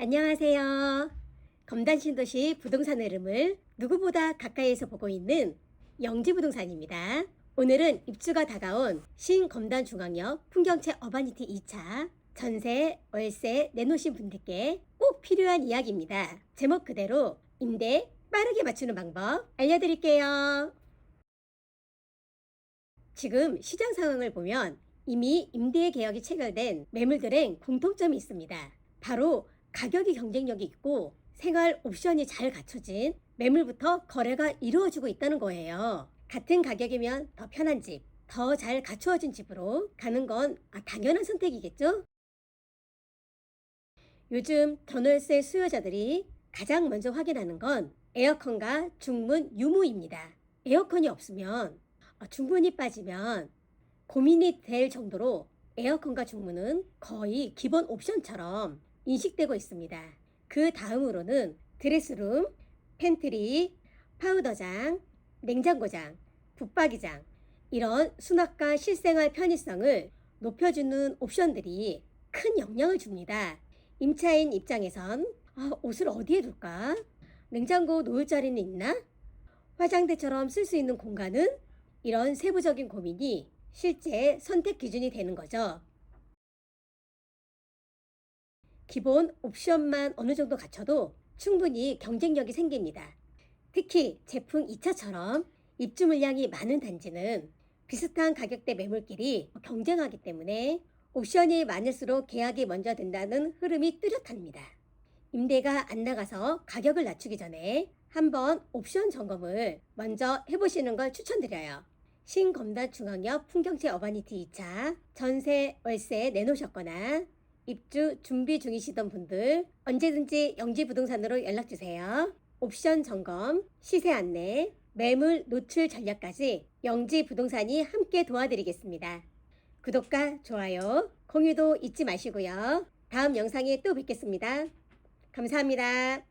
안녕하세요. 검단신도시 부동산 흐름을 누구보다 가까이에서 보고 있는 영지부동산입니다. 오늘은 입주가 다가온 신검단중앙역 풍경채 어바니티 2차 전세, 월세 내놓으신 분들께 꼭 필요한 이야기입니다. 제목 그대로 임대 빠르게 맞추는 방법 알려드릴게요. 지금 시장 상황을 보면 이미 임대 계약이 체결된 매물들엔 공통점이 있습니다. 바로 가격이 경쟁력이 있고 생활 옵션이 잘 갖춰진 매물부터 거래가 이루어지고 있다는 거예요. 같은 가격이면 더 편한 집, 더 잘 갖추어진 집으로 가는 건 아, 당연한 선택이겠죠? 요즘 전월세 수요자들이 가장 먼저 확인하는 건 에어컨과 중문 유무입니다. 에어컨이 없으면 아, 중문이 빠지면 고민이 될 정도로 에어컨과 중문은 거의 기본 옵션처럼 인식되고 있습니다. 그 다음으로는 드레스룸, 팬트리, 파우더장, 냉장고장, 붙박이장 이런 수납과 실생활 편의성을 높여주는 옵션들이 큰 영향을 줍니다. 임차인 입장에선 아, 옷을 어디에 둘까? 냉장고 놓을 자리는 있나? 화장대처럼 쓸 수 있는 공간은? 이런 세부적인 고민이 실제 선택 기준이 되는 거죠. 기본 옵션만 어느 정도 갖춰도 충분히 경쟁력이 생깁니다. 특히 제품 2차처럼 입주 물량이 많은 단지는 비슷한 가격대 매물끼리 경쟁하기 때문에 옵션이 많을수록 계약이 먼저 된다는 흐름이 뚜렷합니다. 임대가 안 나가서 가격을 낮추기 전에 한번 옵션 점검을 먼저 해보시는 걸 추천드려요. 신검단 중앙역 풍경채 어바니티 2차 전세 월세 내놓으셨거나 입주 준비 중이시던 분들 언제든지 영지부동산으로 연락주세요. 옵션 점검, 시세 안내, 매물 노출 전략까지 영지 부동산이 함께 도와드리겠습니다. 구독과 좋아요, 공유도 잊지 마시고요. 다음 영상에 또 뵙겠습니다. 감사합니다.